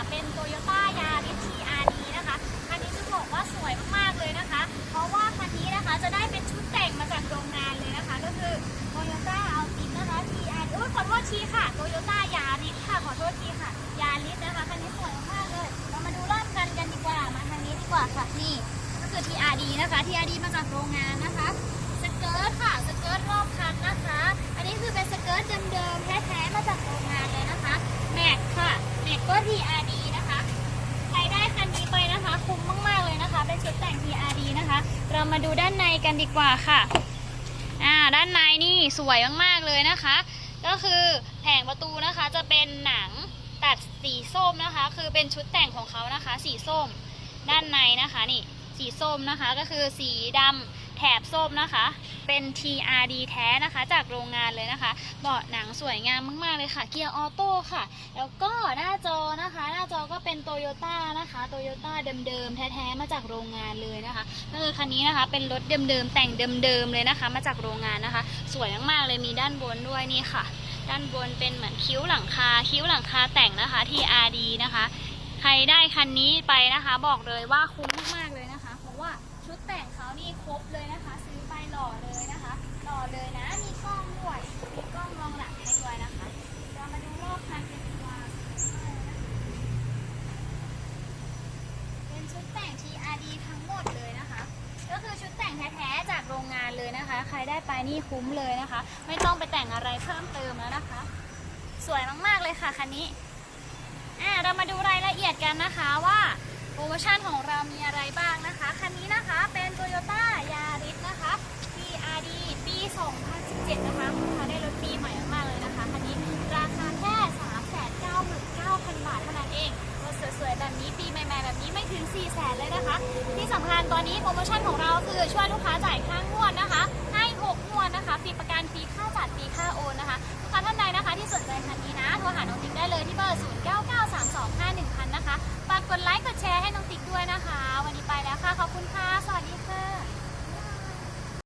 เลยค่ะเป็น Toyota Yaris TRD นะคะคันนี้จะบอกว่าสวยมากๆเลยนะคะ เพราะว่าคันนี้นะคะจะได้เป็นชุดแต่งมาจากโรงงานเลยนะคะ ก็คือ Toyota Altis นะคะ TRD อุ้ยขอโทษทีค่ะ Toyota Yaris ค่ะขอโทษทีค่ะ Yaris นะคะคันนี้สวยมากๆเลย เรามาดูรอบกันกันดีกว่ามาทางนี้ดีกว่าค่ะนี่ก็คือ TRD นะคะ TRD มาจากโรงงานนะคะสเกิร์ตค่ะสเกิร์ตรอบคันนะคะ อันนี้คือเป็นสเกิร์ตเดิมๆแท้ๆมาจากโรงงานเลยนะคะแม็กค่ะแม็กก็ TRD นะคะ ใครได้คันนี้ไปนะ คุ้มมากๆเลยนะคะ เป็นชุดแต่ง TRD นะคะ เรามาดูด้านในกันดีกว่าค่ะอ่าด้านในนี่สวยมากๆเลยนะคะ ก็คือแผงประตูนะคะจะเป็นหนังตัดสีส้มนะคะ คือเป็นชุดแต่งของเขานะคะ สีส้ม ด้านในนะคะนี่สีส้มนะคะก็คือสีดำ แถบส้มนะคะ เป็น TRD แท้นะคะ จากโรงงานเลยนะคะ เบาะหนังสวยงามมาก ๆ เลยค่ะ เกียร์ออโต้ค่ะ แล้วก็หน้าจอนะคะ หน้าจอก็เป็นโตโยต้านะคะโตโยต้าเดิม ๆ แท้ ๆ มาจากโรงงานเลยนะคะก็คือคันนี้นะคะ เป็นรถเดิม ๆ แต่งเดิม ๆ เลยนะคะ มาจากโรงงานนะคะ สวยมากๆเลย มีด้านบนด้วยนี่ค่ะ ด้านบนเป็นเหมือนคิ้วหลังคา คิ้วหลังคาแต่งนะคะ TRD นะคะ ใครได้คันนี้ไปนะคะ บอกเลยว่าคุ้มมาก นี่ครบเลยนะคะ ซื้อไปหล่อเลยนะคะ หล่อเลยนะ มีกล้องด้วย มีกล้องมองหลังให้ด้วยนะคะ เรามาดูรอบคันกันดีกว่าเป็นชุดแต่ง TRD ทั้งหมดเลยนะคะ ก็คือชุดแต่งแท้ๆจากโรงงานเลยนะคะ ใครได้ไปนี่คุ้มเลยนะคะ ไม่ต้องไปแต่งอะไรเพิ่มเติมแล้วนะคะ สวยมากๆเลยค่ะคันนี้อ่าเรามาดูรายละเอียดกันนะคะว่าโปรโมชั่นของเรามีอะไรบ้างนะคะ คันนี้นะ 4 0 0 0 0เลยนะคะ ที่สำคัญตอนนี้โปรโมชั่นของเราคือช่วยลูกค้าจ่ายค่างวดนะคะ ให้6งวดนะคะฟรีประกันฟรีค่าจัดฟรีค่าโอนนะคะลูกค้าท่านใดนะคะที่สนใจคันนี้นะโทรหาน้องติ๊กได้เลยที่เบอร์ 0993251000 นะคะฝากกดไลค์กดแชร์ให้น้องติ๊กด้วย